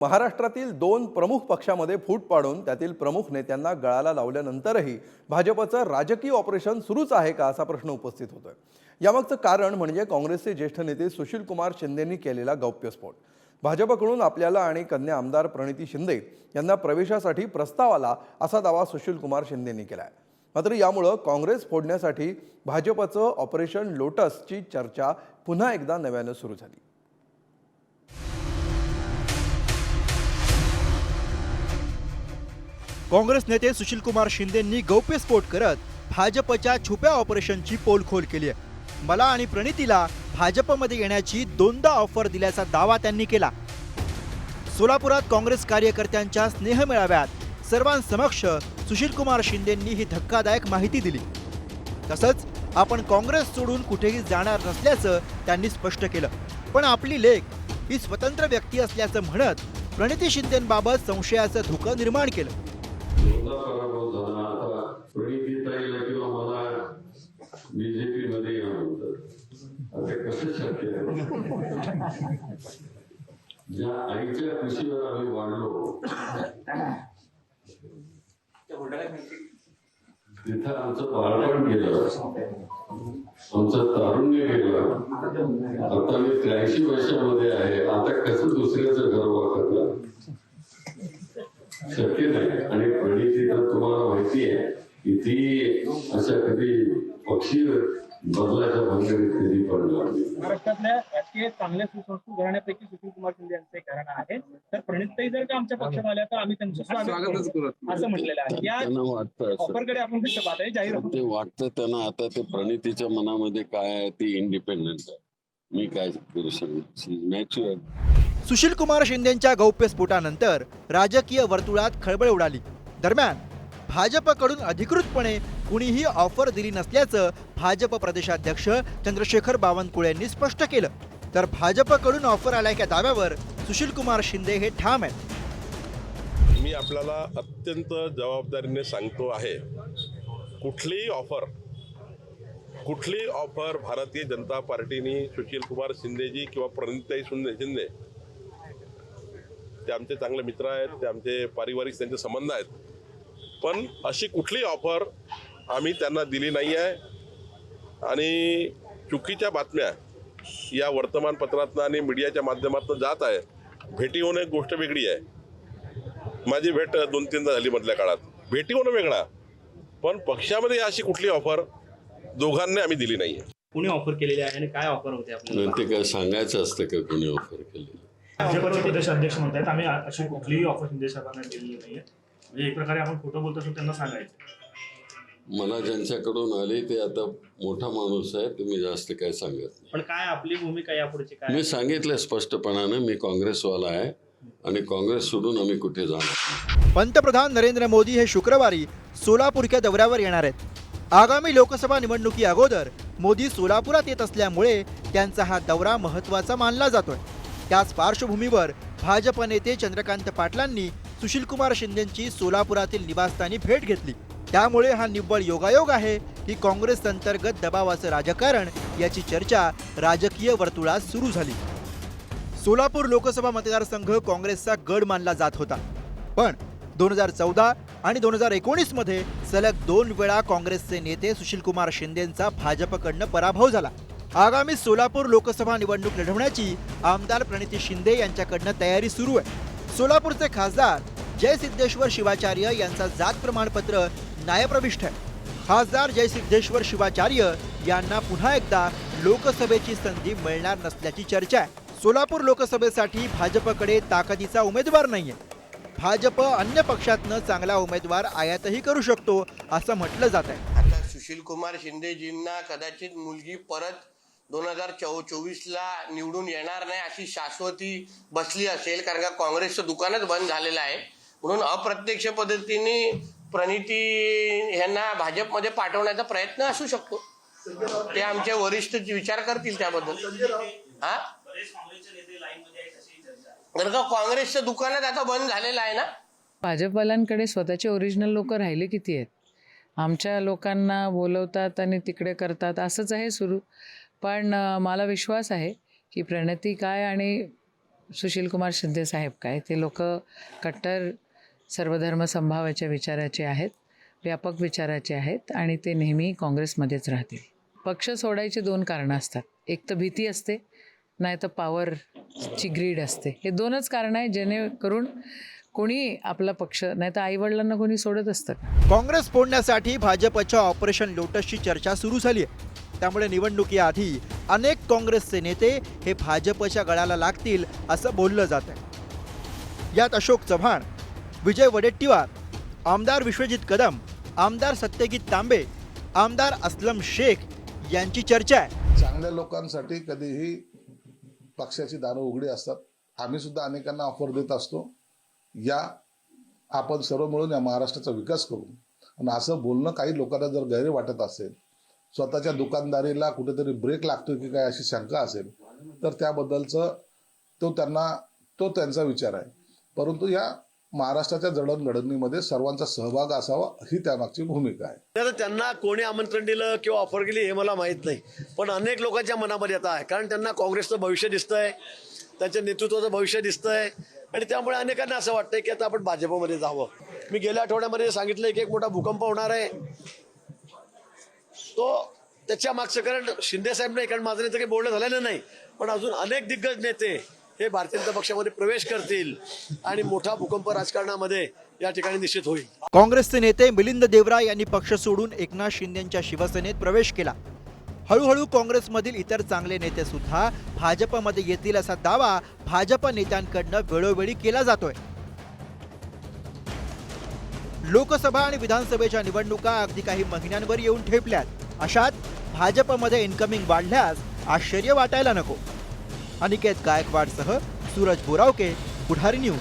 महाराष्ट्रातील दोन प्रमुख पक्षामध्ये फूट पाडून त्यातील प्रमुख नेत्यांना गळाला लावल्यानंतरही भाजपचं राजकीय ऑपरेशन सुरूच आहे का असा प्रश्न उपस्थित होतोय. यामागचं कारण म्हणजे काँग्रेसचे ज्येष्ठ नेते सुशील कुमार शिंदेंनी केलेला गौप्यस्फोट. भाजपकडून आपल्याला आणि कन्या आमदार प्रणिती शिंदे यांना प्रवेशासाठी प्रस्ताव आला असा दावा सुशील कुमार शिंदेंनी केला आहे मात्र यामुळं काँग्रेस फोडण्यासाठी भाजपचं ऑपरेशन लोटसची चर्चा पुन्हा एकदा नव्यानं सुरू झाली. काँग्रेस नेते सुशीलकुमार शिंदेंनी गौप्यस्फोट करत भाजपच्या छुप्या ऑपरेशनची पोलखोल केली आहे. मला आणि प्रणितीला भाजपमध्ये येण्याची दोनदा ऑफर दिल्याचा दावा त्यांनी केला. सोलापुरात काँग्रेस कार्यकर्त्यांच्या स्नेहमेळाव्यात सर्वांसमक्ष सुशीलकुमार शिंदेंनी ही धक्कादायक माहिती दिली. तसंच आपण काँग्रेस सोडून कुठेही जाणार नसल्याचं त्यांनी स्पष्ट केलं. पण आपली लेख ही स्वतंत्र व्यक्ती असल्याचं म्हणत प्रणिती शिंदेंबाबत संशयाचं धुकं निर्माण केलं. स्वतः पराभव झाला आता प्रणितीताईला किंवा मला बीजेपी मध्ये म्हणतात आता कसं शक्य आहे ज्या आईच्या कृषीवर आम्ही वाढलो तिथं आमचं बाळपण गेलं आमचं तारुण्य गेलं आता मी त्र्याऐंशी वर्षामध्ये आहे. आता कसं दुसऱ्याचं घर वापरलं शक्य नाही. आणि प्रणिती तर तुम्हाला माहिती आहे की ती अशा कधी पक्षी बदलाच्या भानगडीत कधी पडणार महाराष्ट्रातल्या राजकीय चांगल्या सुसंस्कृत घराण्यापैकी सुशील कुमार शिंदे यांचं एक घराणं आहे. तर प्रणितताई जर का आमच्या पक्षात आल्या तर आम्ही त्यांचं स्वागत करू. असं म्हटलेलं आहे. त्यांना वाटतं ऑफरकडे आपण कसं पाहत आहे? जाहीर ते वाटतं त्यांना आता ते प्रणितीच्या मनामध्ये काय आहे ती इंडिपेंडंट आहे. मी काय करू मॅच्युअर सुशील कुमार शिंदेंच्या गौप्यस्फोटानंतर राजकीय वर्तुळात खळबळ उडाली. दरम्यान भाजपकडून अधिकृतपणे कुणीही ऑफर दिली नसल्याचं भाजप प्रदेशाध्यक्ष चंद्रशेखर बावनकुळे यांनी स्पष्ट केलं. तर भाजपकडून ऑफर आल्याच्या दाव्यावर सुशील कुमार शिंदे हे ठाम आहेत. मी आपल्याला अत्यंत जबाबदारीने सांगतो आहे कुठलीही ऑफर कुठली ऑफर भारतीय जनता पार्टीनी सुशील कुमार शिंदेजी किंवा प्रणिताई शिंदे शिंदे ते आमचे चांगले मित्र आहेत ते आमचे पारिवारिक त्यांचे संबंध आहेत. पण अशी कुठलीही ऑफर आम्ही त्यांना दिली नाही आहे. आणि चुकीच्या बातम्या या वर्तमानपत्रातनं आणि मीडियाच्या माध्यमातून जात आहे. भेटी होणं एक गोष्ट वेगळी आहे. माझी भेट दोन तीनदा झाली मधल्या काळात. भेटी होणं वेगळा. पण पक्षामध्ये अशी कुठली ऑफर दोघांनी आम्ही दिली नाहीये. कुणी ऑफर केलेली आहे आणि काय ऑफर होते आपल्याला? ते काय सांगायचं असतं का कोणी ऑफर केली भाजपचे प्रदेश अध्यक्ष म्हणतात आम्ही अशी कुठलीही ऑफर शिंदे साहेबांना दिलेली नाहीये. म्हणजे एक प्रकारे आपण खोटं बोलतो असं त्यांना सांगायचं. मला ज्यांच्याकडून आली ते आता मोठा माणूस आहे ते मी जास्त काय सांगत नाही. पण काय आपली भूमिका यापुढची काय? मी सांगितलं स्पष्टपणानं मी काँग्रेसवाला आहे आणि काँग्रेस सोडून आम्ही कुठे जाणार नाही. पंतप्रधान नरेंद्र मोदी हे शुक्रवारी सोलापूरच्या दौऱ्यावर येणार आहेत. आगामी लोकसभा निवडणुकी अगोदर मोदी सोलापुरात येत असल्यामुळे त्यांचा हा दौरा महत्त्वाचा मानला जातोय. त्याच पार्श्वभूमीवर भाजप नेते चंद्रकांत पाटलांनी सुशीलकुमार शिंदेंची सोलापुरातील निवासस्थानी भेट घेतली. त्यामुळे हा निव्वळ योगायोग आहे की काँग्रेस अंतर्गत दबावाचं राजकारण याची चर्चा राजकीय वर्तुळात सुरू झाली. सोलापूर लोकसभा मतदारसंघ काँग्रेसचा गड मानला जात होता. पण दोन हजार चौदा आणि दोन हजार एकोणीसमध्ये सलग दोन वेळा काँग्रेसचे नेते सुशीलकुमार शिंदेंचा भाजपकडनं पराभव झाला. आगामी सोलापूर लोकसभा निवडणूक लढवण्याची आमदार प्रणिती शिंदे यांच्याकडनं तयारी सुरू आहे. सोलापूरचे खासदार जय सिद्धेश्वर शिवाचार्य यांचा जात प्रमाणपत्र न्यायप्रविष्ट आहे. खासदार जय सिद्धेश्वर शिवाचार्य यांना पुन्हा एकदा लोकसभेची संधी मिळणार नसल्याची चर्चा आहे. सोलापूर लोकसभेसाठी भाजपकडे ताकदीचा उमेदवार नाहीये. भाजप अन्य पक्षातनं चांगला उमेदवार आयातही करू शकतो असं म्हटलं जात आहे. आता सुशील कुमार शिंदेजींना कदाचित मुलगी परत दोन हजार चौ चोवीसला निवडून येणार नाही अशी शाश्वती बसली असेल कारण का काँग्रेसचं दुकानच बंद झालेलं आहे. म्हणून अप्रत्यक्ष पद्धतीने प्रणिती यांना भाजपमध्ये पाठवण्याचा प्रयत्न असू शकतो. ते आमचे वरिष्ठ विचार करतील त्याबद्दल. हा? कारण का काँग्रेसचं दुकानच आता बंद झालेलं आहे ना? भाजपवाल्यांकडे स्वतःचे ओरिजिनल लोक राहिले किती आहेत? आमच्या लोकांना बोलवतात आणि तिकडे करतात असंच आहे सुरू. पण मला विश्वास आहे की प्रणती काय आणि सुशीलकुमार शिंदे साहेब काय ते लोक कट्टर सर्वधर्म संभावाच्या विचाराचे आहेत व्यापक विचाराचे आहेत आणि ते नेहमी काँग्रेसमध्येच राहतील. पक्ष सोडायची दोन कारणं असतात. एक तर भीती असते नाही तर पॉवरची ग्रीड असते. हे दोनच कारणं आहे जेणेकरून कोणी आपला पक्ष नाही तर आईवडिलांना कोणी सोडत असतं काँग्रेस फोडण्यासाठी भाजपच्या ऑपरेशन लोटसची चर्चा सुरू झाली आहे. त्यामुळे निवडणुकीआधी अनेक काँग्रेसचे नेते हे भाजपच्या गळाला लागतील असं बोललं जात आहे. यात अशोक चव्हाण विजय वडेट्टीवार आमदार विश्वजित कदम आमदार सत्यजित तांबे आमदार असलम शेख यांची चर्चा आहे. चांगल्या लोकांसाठी कधीही पक्षाची दारं उघडी असतात. आम्ही सुद्धा अनेकांना ऑफर देत असतो. या आपण सर्व मिळून या महाराष्ट्राचा विकास करू. आणि असं बोलणं काही लोकांना जर गैर वाटत असेल स्वतःच्या दुकानदारीला कुठेतरी ब्रेक लागतो की काय अशी शंका असेल तर त्याबद्दलचं तो त्यांना तो त्यांचा विचार आहे. परंतु या महाराष्ट्राच्या जडणघडणीमध्ये सर्वांचा सहभाग असावा ही त्यामागची भूमिका आहे. तर त्यांना कोणी आमंत्रण दिलं किंवा ऑफर केली हे मला माहीत नाही पण अनेक लोकांच्या मनामध्ये आता आहे कारण त्यांना काँग्रेसचं भविष्य दिसतंय त्यांच्या नेतृत्वाचं भविष्य दिसतंय आणि त्यामुळे अनेकांना असं वाटतंय की आता आपण भाजपमध्ये जावं. मी गेल्या आठवड्यामध्ये सांगितलं की एक मोठा भूकंप होणार आहे. तो त्याच्या मागचं कारण शिंदे साहेब नाही कारण माझं नेतं काही बोलणं झालेलं नाही पण अजून अनेक दिग्गज नेते हे भारतीय जनता पक्षामध्ये प्रवेश करतील आणि मोठा भूकंप राजकारणामध्ये या ठिकाणी निश्चित होईल. काँग्रेसचे नेते मिलिंद देवरा यांनी पक्ष सोडून एकनाथ शिंदेच्या शिवसेनेत प्रवेश केला. हळूहळू काँग्रेसमधील इतर चांगले नेते सुद्धा भाजपमध्ये येतील असा दावा भाजप नेत्यांकडनं वेळोवेळी केला जातोय. लोकसभा आणि विधानसभेच्या निवडणुका अगदी काही महिन्यांवर येऊन ठेपल्यात. अशात भाजपमध्ये इन्कमिंग वाढल्यास आश्चर्य वाटायला नको. अनिकेत गायकवाडसह सूरज बोरावके पुढारी न्यूज.